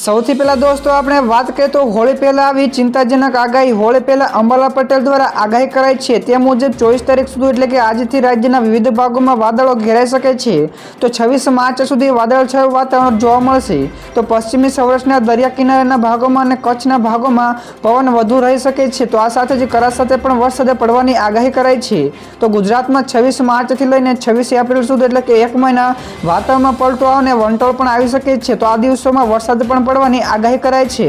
સૌથી પહેલા દોસ્તો, આપણે વાત કરીએ તો હોળી પહેલા આવી ચિંતાજનક આગાહી. હોળી પહેલા અંબાલા પટેલ દ્વારા આગાહી કરાઈ છે. તે મુજબ ચોવીસ તારીખ સુધી એટલે કે આજથી રાજ્યના વિવિધ ભાગોમાં વાદળો ઘેરાઈ શકે છે. તો છવ્વીસ માર્ચ સુધી વાદળછાયું વાતાવરણ જોવા મળશે. તો પશ્ચિમી સૌરાષ્ટ્રના દરિયા કિનારાના ભાગોમાં અને કચ્છના ભાગોમાં પવન વધુ રહી શકે છે. તો આ સાથે જ કરા સાથે પણ વરસાદ પડવાની આગાહી કરાઈ છે. તો ગુજરાતમાં છવ્વીસ માર્ચથી લઈને છવ્વીસ એપ્રિલ સુધી એટલે કે એક મહિના વાતાવરણમાં પલટો અને વંટોળ પણ આવી શકે છે. તો આ દિવસોમાં વરસાદ પણ પડવાની આગાહી કરાઈ છે.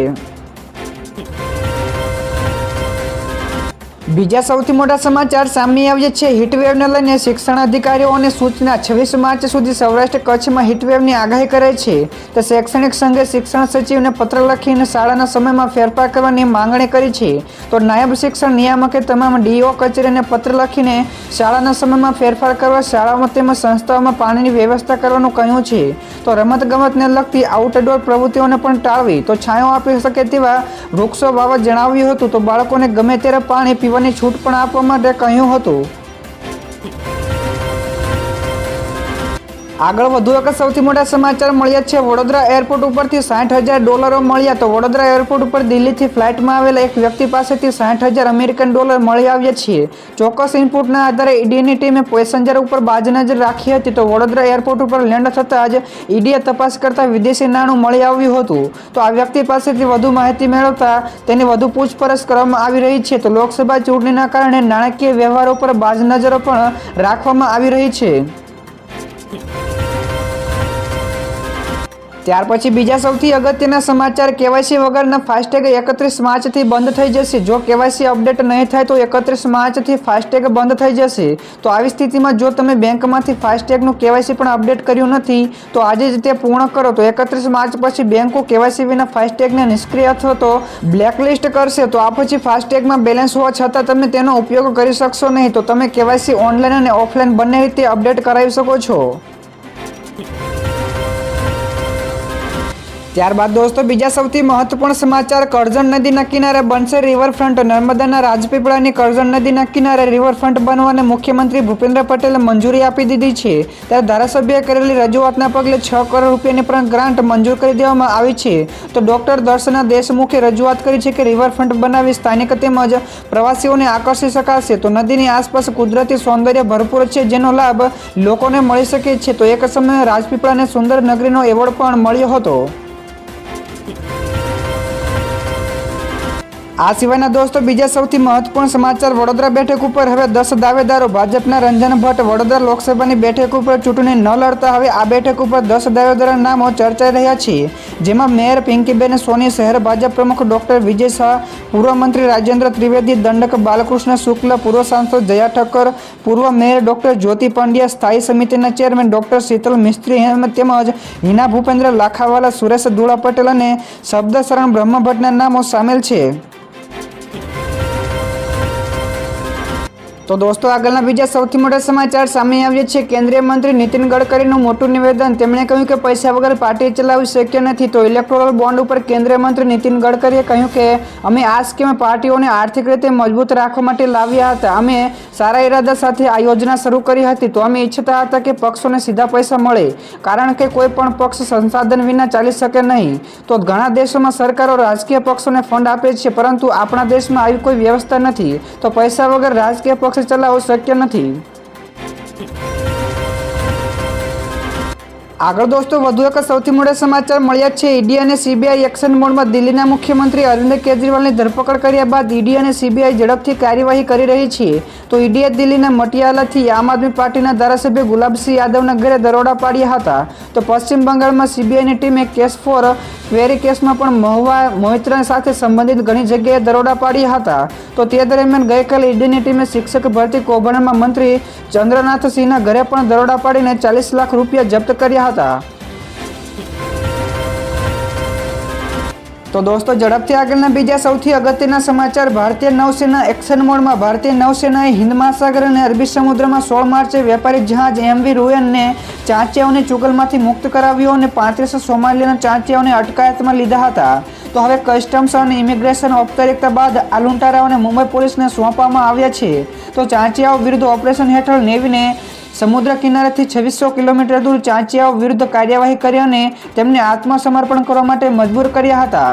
બીજા સૌથી મોટા સમાચાર સામે આવ્યા છે. હીટવેવને લઈને શિક્ષણ અધિકારીઓને સૂચના છવ્વીસ માર્ચ સુધી સૌરાષ્ટ્ર કચ્છમાં હીટવેવની આગાહી કરે છે. તો શૈક્ષણિક સંઘે શિક્ષણ સચિવને પત્ર લખીને શાળાના સમયમાં ફેરફાર કરવાની માંગણી કરી છે. તો નાયબ શિક્ષણ નિયામકે તમામ ડીઓ કચેરીને પત્ર લખીને શાળાના સમયમાં ફેરફાર કરવા શાળાઓમાં તેમજ સંસ્થાઓમાં પાણીની વ્યવસ્થા કરવાનું કહ્યું છે. તો રમતગમતને લગતી આઉટડોર પ્રવૃત્તિઓને પણ ટાળવી તો છાંયો આપી શકે તેવા વૃક્ષો વાવવા જણાવ્યું હતું. તો બાળકોને ગમે ત્યારે પાણી પીવાની છૂટ પણ આપવા માટે કહ્યું હતું. આગળ વધુ એક સૌથી મોટા સમાચાર મળ્યા છે. વડોદરા એરપોર્ટ ઉપરથી સાઠ હજાર ડોલરો મળ્યા તો વડોદરા એરપોર્ટ ઉપર દિલ્હીથી ફ્લાઇટમાં આવેલા એક વ્યક્તિ પાસેથી સાઠ હજાર અમેરિકન ડોલર મળી આવ્યા છીએ. ચોક્કસ ઇનપુટના આધારે ઈડીની ટીમે પેસેન્જર ઉપર બાજ નજર રાખી હતી તો વડોદરા એરપોર્ટ ઉપર લેન્ડ થતાં જ ઈડીએ તપાસ કરતા વિદેશી નાણું મળી આવ્યું હતું. તો આ વ્યક્તિ પાસેથી વધુ માહિતી મેળવતા તેની વધુ પૂછપરછ કરવામાં આવી રહી છે. તો લોકસભા ચૂંટણીના કારણે નાણાકીય વ્યવહારો પર બાજ નજરો પણ રાખવામાં આવી રહી છે. ત્યાર પછી બીજા સૌથી અગત્યના સમાચાર કેવાયસી વગરના ફાસ્ટેગ એકત્રીસ માર્ચથી બંધ થઈ જશે. જો કેવાયસી અપડેટ નહીં થાય તો એકત્રીસ માર્ચથી ફાસ્ટેગ બંધ થઈ જશે. તો આવી સ્થિતિમાં જો તમે બેંકમાંથી ફાસ્ટેગનું કેવાયસી પણ અપડેટ કર્યું નથી, તો આજે જ તે પૂર્ણ કરો. તો એકત્રીસ માર્ચ પછી બેંકો કેવાયસી વિના ફાસ્ટેગને નિષ્ક્રિય અથવા તો બ્લેકલિસ્ટ કરશે. તો આ પછી ફાસ્ટેગમાં બેલેન્સ હોવા છતાં તમે તેનો ઉપયોગ કરી શકશો નહીં. તો તમે કેવાયસી ઓનલાઈન અને ઓફલાઈન બંને રીતે અપડેટ કરાવી શકો છો. ત્યારબાદ દોસ્તો, બીજા સૌથી મહત્વપૂર્ણ સમાચાર, કરજણ નદીના કિનારે બનશે રિવરફ્રન્ટ નર્મદાના રાજપીપળાની કરજણ નદીના કિનારે રિવરફ્રન્ટ બનવાને મુખ્યમંત્રી ભૂપેન્દ્ર પટેલે મંજૂરી આપી દીધી છે. ત્યારે ધારાસભ્યએ કરેલી રજૂઆતના પગલે છ કરોડ રૂપિયાની પણ ગ્રાન્ટ મંજૂર કરી દેવામાં આવી છે. તો ડોક્ટર દર્શના દેશમુખે રજૂઆત કરી છે કે રિવરફ્રન્ટ બનાવી સ્થાનિક તેમજ પ્રવાસીઓને આકર્ષી શકાશે. તો નદીની આસપાસ કુદરતી સૌંદર્ય ભરપૂર છે, જેનો લાભ લોકોને મળી શકે છે. તો એક સમયે રાજપીપળાને સુંદર નગરીનો એવોર્ડ પણ મળ્યો હતો. આ સિવાયના દોસ્તો, બીજા સૌથી મહત્વપૂર્ણ સમાચાર વડોદરા બેઠક ઉપર. હવે દસ દાવેદારો ભાજપના રંજન ભટ્ટ વડોદરા લોકસભાની બેઠક ઉપર ચૂંટણી ન લડતા હવે આ બેઠક ઉપર દસ દાવેદારોના નામો ચર્ચાઈ રહ્યા છે. જેમાં મેયર પિંકીબેન સોની, શહેર ભાજપ પ્રમુખ ડોક્ટર વિજય શાહ, પૂર્વ મંત્રી રાજેન્દ્ર ત્રિવેદી, દંડક બાલકૃષ્ણ શુક્લ, પૂર્વ સાંસદ જયા ઠક્કર, પૂર્વ મેયર ડોક્ટર જ્યોતિ પંડ્યા, સ્થાયી સમિતિના ચેરમેન ડોક્ટર શીતલ મિસ્ત્રી તેમજ હિના ભૂપેન્દ્ર લાખાવાલા, સુરેશ ધુળા પટેલ અને શબ્દશરણ બ્રહ્મભટ્ટના નામો સામેલ છે. તો દોસ્તો, આગળના બીજા સૌથી મોટા સમાચાર સામે આવ્યા છે. કેન્દ્રીય મંત્રી નીતિન ગડકરીનું મોટું નિવેદન. તેમણે કહ્યું કે પૈસા વગર પાર્ટી ચલાવવી શક્ય નથી. તો ઇલેક્ટોરલ બોન્ડ ઉપર કેન્દ્રીય મંત્રી નીતિન ગડકરીએ કહ્યું કે અમે આ સ્કીમ પાર્ટીઓને આર્થિક રીતે મજબૂત રાખવા માટે લાવ્યા હતા. અમે સારા ઇરાદા સાથે આ યોજના શરૂ કરી હતી. તો અમે ઈચ્છતા હતા કે પક્ષોને સીધા પૈસા મળે. કારણ કે કોઈ પણ પક્ષ સંસાધન વિના ચાલી શકે નહીં. તો ઘણા દેશોમાં સરકારો રાજકીય પક્ષોને ફંડ આપે છે. પરંતુ આપણા દેશમાં આવી કોઈ વ્યવસ્થા નથી. તો પૈસા વગર રાજકીય પક્ષ ચલાવવો શક્ય નથી. આગળ દોસ્તો, વધુ એક સૌથી મોટા સમાચાર મળ્યા છે. ઈડી અને સીબીઆઈ એક્શન મોડમાં દિલ્હીના મુખ્યમંત્રી અરવિંદ કેજરીવાલની ધરપકડ કર્યા બાદ ઈડી અને સીબીઆઈ ઝડપથી કાર્યવાહી કરી રહી છે. તો ઈડીએ દિલ્હીના મટિયાલાથી આમ આદમી પાર્ટીના ધારાસભ્ય ગુલાબસિંહ યાદવના ઘરે દરોડા પાડ્યા હતા. તો પશ્ચિમ બંગાળમાં સીબીઆઈની ટીમે કેસ ફોર વેરી કેસમાં પણ મહુવા, મોહિત્રા સાથે સંબંધિત ઘણી જગ્યાએ દરોડા પાડ્યા હતા. તો તે દરમિયાન ગઈકાલે ઈડીની ટીમે શિક્ષક ભરતી કૌભાંડમાં મંત્રી ચંદ્રનાથ સિંહના ઘરે પણ દરોડા પાડીને ચાલીસ લાખ રૂપિયા જપ્ત કર્યા હતા. તો દોસ્તો, ઝડપથી આગળના બીજા સૌથી અગત્યના સમાચાર. ભારતીય નૌસેના એક્શન મોડમાં ભારતીય નૌસેનાએ હિન્દ મહાસાગર અને અરબી સમુદ્રમાં સોળ માર્ચે વેપારી જહાજ એમવી રૂએનને ચાંચિયાઓની ચુગલમાંથી મુક્ત કરાવ્યો અને પાંત્રીસો સોમાલિયાના ચાંચિયાઓને અટકાયતમાં લીધા હતા. તો હવે કસ્ટમ્સ અને ઇમિગ્રેશન ઔપચારિકતા બાદ આ લૂંટારાઓને મુંબઈ પોલીસને સોંપવામાં આવ્યા છે. તો ચાંચિયાઓ વિરુદ્ધ ઓપરેશન હેઠળ નેવીને સમુદ્ર કિનારેથી છવ્વીસો કિલોમીટર દૂર ચાંચિયાઓ વિરુદ્ધ કાર્યવાહી કરી અને તેમને આત્મસમર્પણ કરવા માટે મજબૂર કર્યા હતા.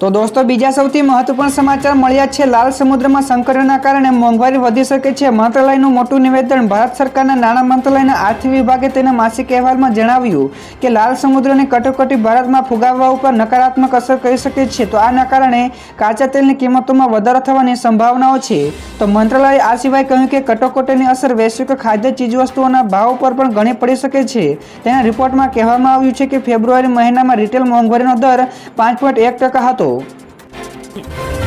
તો દોસ્તો, બીજા સૌથી મહત્વપૂર્ણ સમાચાર મળ્યા છે. લાલ સમુદ્રમાં સંકટના કારણે મોંઘવારી વધી શકે છે. મંત્રાલયનું મોટું નિવેદન ભારત સરકારના નાણાં મંત્રાલયના આર્થિક વિભાગે તેના માસિક અહેવાલમાં જણાવ્યું કે લાલ સમુદ્રની કટોકટી ભારતમાં ફુગાવવા ઉપર નકારાત્મક અસર કરી શકે છે. તો આના કારણે કાચા તેલની કિંમતોમાં વધારો થવાની સંભાવનાઓ છે. તો મંત્રાલયે આ સિવાય કહ્યું કે કટોકટીની અસર વૈશ્વિક ખાદ્ય ચીજવસ્તુઓના ભાવ પર પણ ઘણી પડી શકે છે. તેના રિપોર્ટમાં કહેવામાં આવ્યું છે કે ફેબ્રુઆરી મહિનામાં રિટેલ મોંઘવારીનો દર પાંચ પોઈન્ટ એક ટકા હતો. থেকো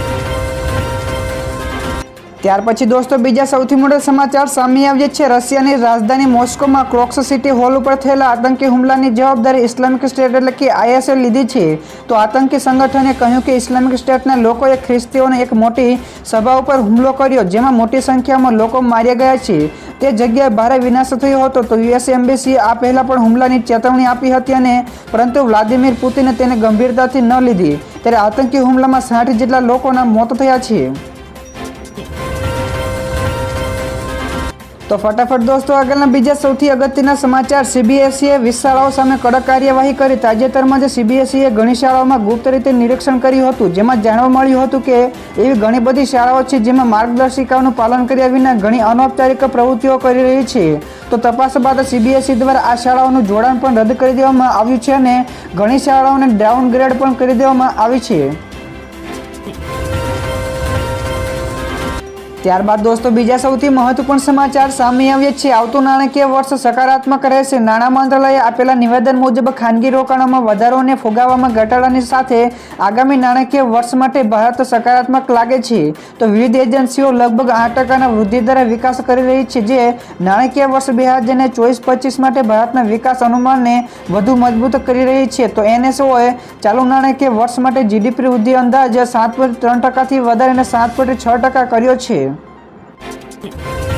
ત્યાર પછી દોસ્તો, બીજા સૌથી મોટા સમાચાર સામે આવ્યા છે. રશિયાની રાજધાની મોસ્કોમાં ક્રોક્સ સિટી હોલ ઉપર થયેલા આતંકી હુમલાની જવાબદારી ઇસ્લામિક સ્ટેટ એટલે કે આઈએસએ લીધી છે. તો આતંકી સંગઠને કહ્યું કે ઇસ્લામિક સ્ટેટના લોકોએ ખ્રિસ્તીઓને એક મોટી સભા ઉપર હુમલો કર્યો, જેમાં મોટી સંખ્યામાં લોકો માર્યા ગયા છે. તે જગ્યાએ ભારે વિનાશ થયો હતો. તો યુએસ એમ્બેસીએ આ પહેલા પણ હુમલાની ચેતવણી આપી હતી અને પરંતુ વ્લાદિમીર પુતિને તેને ગંભીરતાથી ન લીધી. ત્યારે આતંકી હુમલામાં સાઠ જેટલા લોકોના મોત થયા છે. તો ફટાફટ દોસ્તો, આગળના બીજા સૌથી અગત્યના સમાચાર. સીબીએસઈએ વીસ શાળાઓ સામે કડક કાર્યવાહી કરી. તાજેતરમાં જ સીબીએસઈએ ઘણી શાળાઓમાં ગુપ્ત રીતે નિરીક્ષણ કર્યું હતું, જેમાં જાણવા મળ્યું હતું કે એવી ઘણી બધી શાળાઓ છે જેમાં માર્ગદર્શિકાઓનું પાલન કર્યા વિના ઘણી અનૌપચારિક પ્રવૃત્તિઓ કરી રહી છે. તો તપાસ બાદ સીબીએસઈ દ્વારા આ શાળાઓનું જોડાણ પણ રદ કરી દેવામાં આવ્યું છે અને ઘણી શાળાઓને ડાઉનગ્રેડ પણ કરી દેવામાં આવી છે. ત્યારબાદ દોસ્તો, બીજા સૌથી મહત્વપૂર્ણ સમાચાર સામે આવ્યા છે. આવતું નાણાકીય વર્ષ સકારાત્મક રહેશે. નાણાં મંત્રાલયે આપેલા નિવેદન મુજબ ખાનગી રોકાણોમાં વધારો અને ફુગાવામાં ઘટાડાની સાથે આગામી નાણાકીય વર્ષ માટે ભારત સકારાત્મક લાગે છે. તો વિવિધ એજન્સીઓ લગભગ આઠ ટકાના વૃદ્ધિ દરે વિકાસ કરી રહી છે, જે નાણાકીય વર્ષ બે હજાર ચોવીસ પચીસ માટે ભારતના વિકાસ અનુમાનને વધુ મજબૂત કરી રહી છે. તો એનએસઓએ ચાલુ નાણાકીય વર્ષ માટે જીડીપી વૃદ્ધિ અંદાજ સાત પોઈન્ટ ત્રણ ટકાથી વધારીને સાત પોઈન્ટ છ ટકા કર્યો છે. Thank you.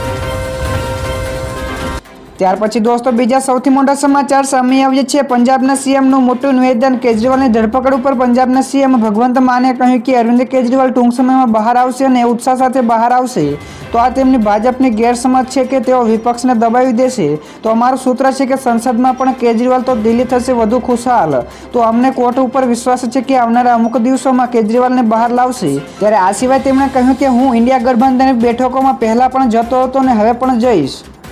ત્યાર પછી દોસ્તો, બીજા સૌથી મોટા સમાચાર સામે આવ્યા છે. પંજાબના સીએમનું મોટું નિવેદન, કેજરીવાલની ધરપકડ ઉપર પંજાબના સીએમ ભગવંત માને કહ્યું કે અરવિંદ કેજરીવાલ ટૂંક સમયમાં બહાર આવશે અને ઉત્સાહ સાથે બહાર આવશે. તો આ તેમની ભાજપની ગેરસમજ છે કે તેઓ વિપક્ષને દબાવી દેશે. તો અમારું સૂત્ર છે કે સંસદમાં પણ કેજરીવાલ તો દિલ્હી થશે વધુ ખુશહાલ. તો અમને કોર્ટ ઉપર વિશ્વાસ છે કે આવનારા અમુક દિવસોમાં કેજરીવાલને બહાર લાવશે. ત્યારે આ સિવાય તેમણે કહ્યું કે હું ઇન્ડિયા ગઠબંધનની બેઠકોમાં પહેલાં પણ જતો હતો અને હવે પણ જઈશ.